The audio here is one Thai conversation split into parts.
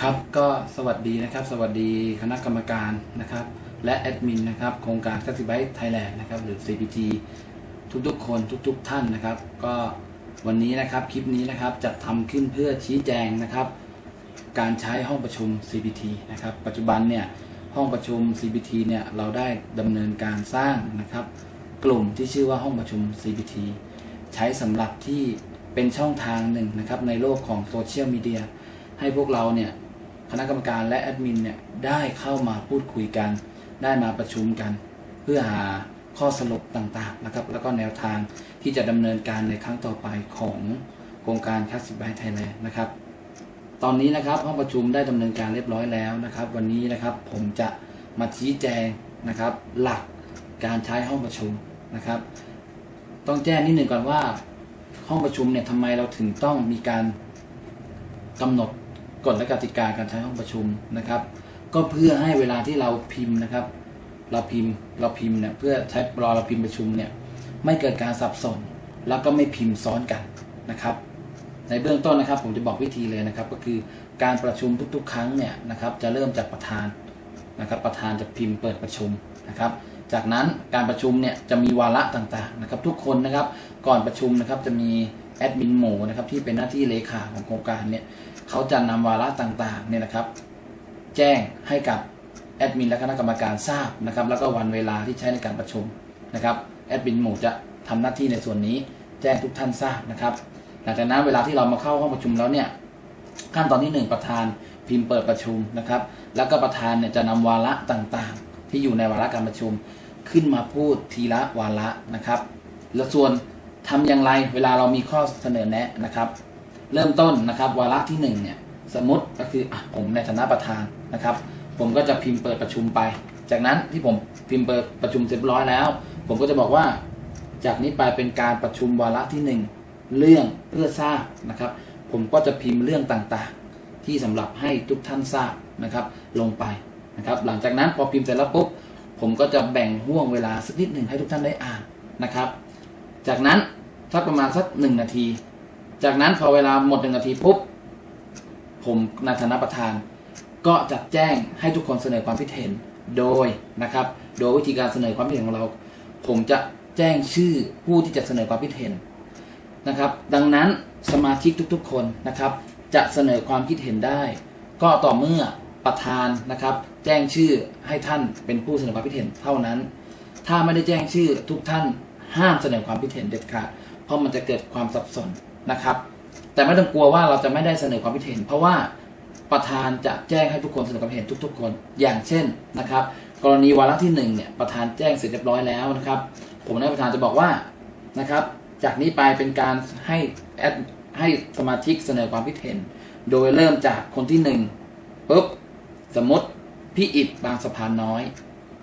ครับก็สวัสดีนะครับ สวัสดีคณะกรรมการนะครับ และแอดมินนะครับโครงการคัสซิไบไทยแลนด์นะครับหรือ CPT ทุกๆ คนทุกๆ ท่านนะครับ ก็วันนี้นะครับคลิปนี้นะครับจะทำขึ้นเพื่อชี้แจงนะครับ การใช้ห้องประชุม CPT นะครับปัจจุบันเนี่ยห้องประชุม CPT เนี่ยเราได้ดำเนินการสร้างนะครับ กลุ่มที่ชื่อว่าห้องประชุม CPT ใช้สำหรับที่เป็นช่องทางหนึ่งนะครับในโลกของโซเชียลมีเดียให้พวกเราเนี่ย คณะกรรมการและแอดมินเนี่ยได้เข้ามาพูดคุยกัน ได้มาประชุมกัน เพื่อหาข้อสรุปต่างๆนะครับ แล้วก็แนวทางที่จะดำเนินการในครั้งต่อไปของโครงการคัสซิบายไทยแลนด์นะครับ ตอนนี้นะครับห้องประชุมได้ดำเนินการเรียบร้อยแล้วนะครับ วันนี้นะครับผมจะมาชี้แจงนะครับ หลักการใช้ห้องประชุมนะครับ ต้องแจ้งนิดหนึ่งก่อนว่าห้องประชุมเนี่ยทำไมเราถึงต้องมีการกำหนด กฎและกติกาการใช้ห้องประชุมนะครับ ก็เพื่อให้เวลาที่เราพิมพ์นะครับ เราพิมพ์เราพิมพ์เนี่ยเพื่อใช้รอเราพิมพ์ประชุมเนี่ยไม่เกิดการสับสน แล้วก็ไม่พิมพ์ซ้อนกันนะครับ ในเบื้องต้นนะครับ ผมจะบอกวิธีเลยนะครับ ก็คือการประชุมทุกๆ ครั้งเนี่ยนะครับจะเริ่มจากประธานนะครับ ประธานจะพิมพ์เปิดประชุมนะครับจากนั้นการประชุมเนี่ยจะมีวาระต่างๆนะครับ ทุกคนนะครับก่อนประชุมนะครับจะมีแอดมินหมูนะครับที่เป็นหน้าที่เลขาของโครงการเนี่ย เขาจะนำวาระต่างๆเนี่ยนะครับ แจ้งให้กับแอดมินและคณะกรรมการทราบนะครับ แล้วก็วันเวลาที่ใช้ในการประชุมนะครับแอดมินหมู่จะทำหน้าที่ในส่วนนี้แจ้งทุกท่านทราบนะครับ หลังจากนั้นเวลาที่เรามาเข้าห้องประชุมแล้วเนี่ยขั้นตอนที่หนึ่งประธานพิมพ์เปิดประชุมนะครับ แล้วก็ประธานเนี่ยจะนำวาระต่างๆ ที่อยู่ในวาระการประชุม ขึ้นมาพูดทีละวาระนะครับ แล้วส่วนทำอย่างไรเวลาเรามีข้อเสนอแนะนะครับ เริ่มต้นนะครับ วาระที่หนึ่งเนี่ยสมมติก็คืออผมในฐานะประธานนะครับ ผมก็จะพิมพ์เปิดประชุมไป จากนั้นที่ผมพิมพ์เปิดประชุมเสร็จเรียบร้อยแล้ว ผมก็จะบอกว่า จากนี้ไปเป็นการประชุมวาระที่หนึ่งเรื่องเพื่อทราบนะครับ ผมก็จะพิมพ์เรื่องต่างๆ ที่สำหรับให้ทุกท่านทราบนะครับ ลงไปนะครับ หลังจากนั้นพอพิมพ์เสร็จแล้วปุ๊บผมก็จะแบ่งห่วงเวลาสักนิดหนึ่งให้ทุกท่านได้อ่านนะครับ จากนั้นสักประมาณสักหนึ่งนาที จากนั้นพอเวลาหมดหนึ่งนาทีปุ๊บผมในฐานะประธาน ก็จะแจ้งให้ทุกคนเสนอความคิดเห็นโดยนะครับ โดยวิธีการเสนอความคิดเห็นของเรา ผมจะแจ้งชื่อผู้ที่จะเสนอความคิดเห็นนะครับ ดังนั้นสมาชิกทุกๆ คนนะครับ จะเสนอความคิดเห็นได้ ก็ต่อเมื่อประธานนะครับ แจ้งชื่อให้ท่านเป็นผู้เสนอความคิดเห็นเท่านั้น ถ้าไม่ได้แจ้งชื่อทุกท่านห้ามเสนอความคิดเห็นเด็ดขาดเพราะมันจะเกิดความสับสน นะครับ แต่ไม่ต้องกลัวว่าเราจะไม่ได้เสนอความคิดเห็น เพราะว่าประธานจะแจ้งให้ทุกคนเสนอความคิดเห็นทุก ๆ คน อย่างเช่นนะครับ กรณีวาระที่หนึ่งเนี่ยประธานแจ้งเสร็จเรียบร้อยแล้วนะครับ ผมในประธานจะบอกว่านะครับ จากนี้ไปเป็นการให้แอดให้สมาชิกเสนอความคิดเห็น โดยเริ่มจากคนที่หนึ่งปุ๊บสมมติพี่อิดบางสะพานน้อย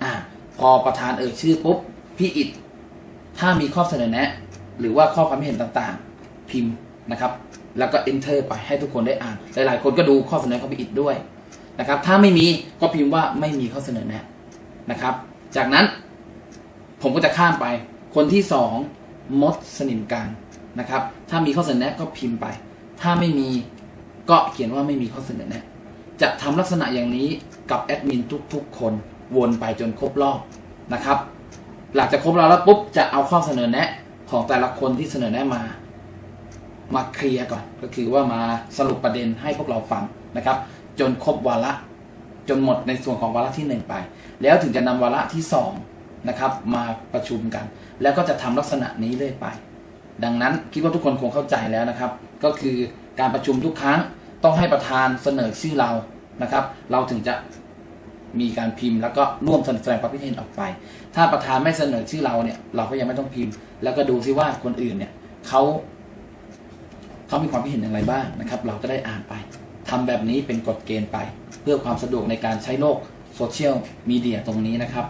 อ่าพอประธานเอ่ยชื่อปุ๊บพี่อิดถ้ามีข้อเสนอแนะ หรือว่าข้อความเห็นต่างๆ พิมพ์นะครับ แล้วก็ enter ไปให้ทุกคนได้อ่าน หลาย ๆ คนก็ดูข้อเสนอเของพี่อิดด้วยนะครับ ถ้าไม่มีก็พิมพ์ว่าไม่มีข้อเสนอแนะนะครับ จากนั้นผมก็จะข้ามไป คนที่สองมดสนิมกันนะครับ ถ้ามีข้อเสนอแนะก็พิมพ์ไป ถ้าไม่มีก็เขียนว่าไม่มีข้อเสนอแนะ จะทำลักษณะอย่างนี้กับแอดมินทุกๆ คนวนไปจนครบรอบนะครับ หลังจากครบรอบแล้วปุ๊บจะเอาข้อเสนอแนะของแต่ละคนที่เสนอแนะมา มาเคลียร์ก่อน ก็คือว่ามาสรุปประเด็นให้พวกเราฟังนะครับ จนครบวาระจนหมดในส่วนของวาระที่หนึ่งไป แล้วถึงจะนำวาระที่สองนะครับมาประชุมกัน แล้วก็จะทำลักษณะนี้เรื่อยไป ดังนั้นคิดว่าทุกคนคงเข้าใจแล้วนะครับ ก็คือการประชุมทุกครั้งต้องให้ประธานเสนอชื่อเรานะครับ เราถึงจะมีการพิมพ์แล้วก็ร่วมแสดงความคิดเห็นออกไป ถ้าประธานไม่เสนอชื่อเราเนี่ย เราก็ยังไม่ต้องพิมพ์ แล้วก็ดูซิว่าคนอื่นเนี่ยเขา เขามีความคิดเห็นอย่างไรบ้างนะครับ เราก็ได้อ่านไปทำแบบนี้เป็นกฎเกณฑ์ไป เพื่อความสะดวกในการใช้โลกโซเชียลมีเดียตรงนี้นะครับ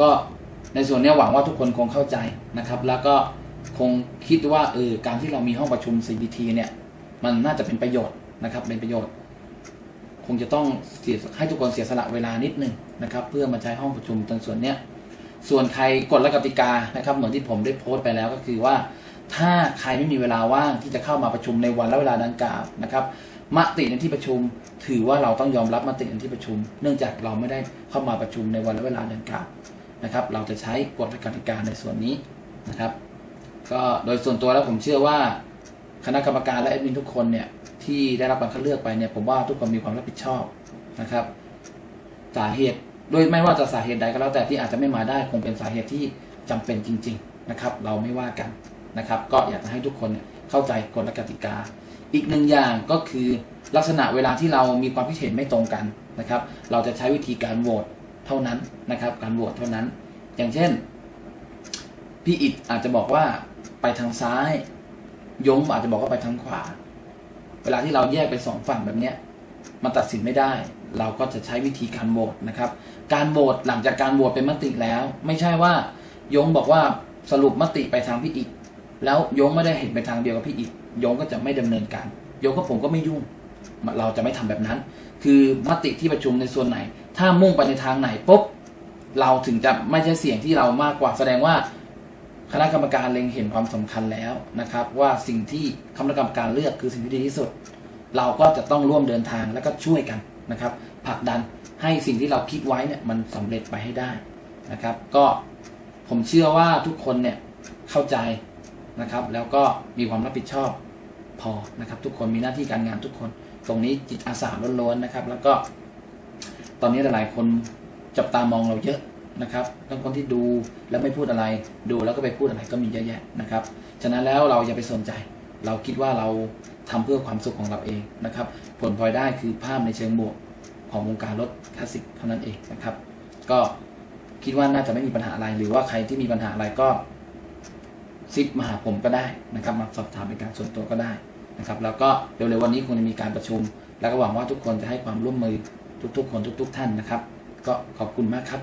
ก็ในส่วนนี้หวังว่าทุกคนคงเข้าใจนะครับ แล้วก็คงคิดว่าเออการที่เรามีห้องประชุม CBT เนี่ย มันน่าจะเป็นประโยชน์นะครับ เป็นประโยชน์ คงจะต้องเสียให้ทุกคนเสียสละเวลานิดหนึ่งนะครับ เพื่อมาใช้ห้องประชุมตรงส่วนเนี้ยส่วนใครกฎและกติกานะครับ เหมือนที่ผมได้โพสต์ไปแล้วก็คือว่า ถ้าใครไม่มีเวลาว่างที่จะเข้ามาประชุมในวันและเวลาดังกล่าวนะครับมติในที่ประชุม ถือว่าเราต้องยอมรับมติในที่ประชุม เนื่องจากเราไม่ได้เข้ามาประชุมในวันและเวลาดังกล่าวนะครับ เราจะใช้กฎกติกาในส่วนนี้นะครับ ก็โดยส่วนตัวแล้วผมเชื่อว่า คณะกรรมการและแอดมินทุกคนเนี่ยที่ได้รับการคัดเลือกไปเนี่ยผมว่าทุกคนมีความรับผิดชอบนะครับสาเหตุโดยไม่ว่าจะสาเหตุใดก็แล้วแต่ที่อาจจะไม่มาได้คงเป็นสาเหตุที่จำเป็นจริง ๆ นะครับ เราไม่ว่ากัน นะครับ ก็อยากจะให้ทุกคนเข้าใจกฎและกติกา อีกหนึ่งอย่างก็คือลักษณะเวลาที่เรามีความคิดเห็นไม่ตรงกันนะครับ เราจะใช้วิธีการโหวตเท่านั้นนะครับ การโหวตเท่านั้น อย่างเช่น พี่อิดอาจจะบอกว่าไปทางซ้ายยงอาจจะบอกว่าไปทางขวา เวลาที่เราแยกเป็นสองฝั่งแบบนี้มันตัดสินไม่ได้ เราก็จะใช้วิธีการโหวตนะครับ การโหวตหลังจากการโหวตเป็นมติแล้ว ไม่ใช่ว่ายงบอกว่าสรุปมติไปทางพี่อิฐ แล้วยงไม่ได้เห็นไปทางเดียวกับพี่อิฐยงก็จะไม่ดำเนินการยงก็ผมก็ไม่ยุ่ง เราจะไม่ทำแบบนั้น คือมติที่ประชุมในส่วนไหน ถ้ามุ่งไปในทางไหนปุ๊บเราถึงจะไม่ใช่เสียงที่เรามากกว่าแสดงว่าคณะกรรมการเล็งเห็นความสำคัญแล้วนะครับ ว่าสิ่งที่คณะกรรมการเลือกคือสิ่งที่ดีที่สุด เราก็จะต้องร่วมเดินทางแล้วก็ช่วยกันนะครับผลักดันให้สิ่งที่เราคิดไว้เนี่ยมันสำเร็จไปให้ได้นะครับ ก็ผมเชื่อว่าทุกคนเนี่ยเข้าใจ นะครับ แล้วก็มีความรับผิดชอบพอนะครับ ทุกคนมีหน้าที่การงานทุกคน ตรงนี้จิตอาสาล้วนๆนะครับ แล้วก็ ตอนนี้หลายๆคนจับตามองเราเยอะนะครับทั้งคนที่ดูแล้วไม่พูดอะไร ดูแล้วก็ไปพูดอะไรก็มีเยอะแยะนะครับ ฉะนั้นแล้วเราอย่าไปสนใจ เราคิดว่าเราทำเพื่อความสุขของเราเองนะครับ ผลพลอยได้คือภาพในเชิงบวกของวงการรถคลาสสิกเท่านั้นเองนะครับ ก็คิดว่าน่าจะไม่มีปัญหาอะไร หรือว่าใครที่มีปัญหาอะไรก็ ซิกมาหาผมก็ได้นะครับมาสอบถามเป็นการส่วนตัวก็ได้นะครับ แล้วก็เร็วๆวันนี้คงจะมีการประชุม แล้วก็หวังว่าทุกคนจะให้ความร่วมมือทุกๆ คนทุก ๆ ท่านนะครับ ก็ขอบคุณมากครับ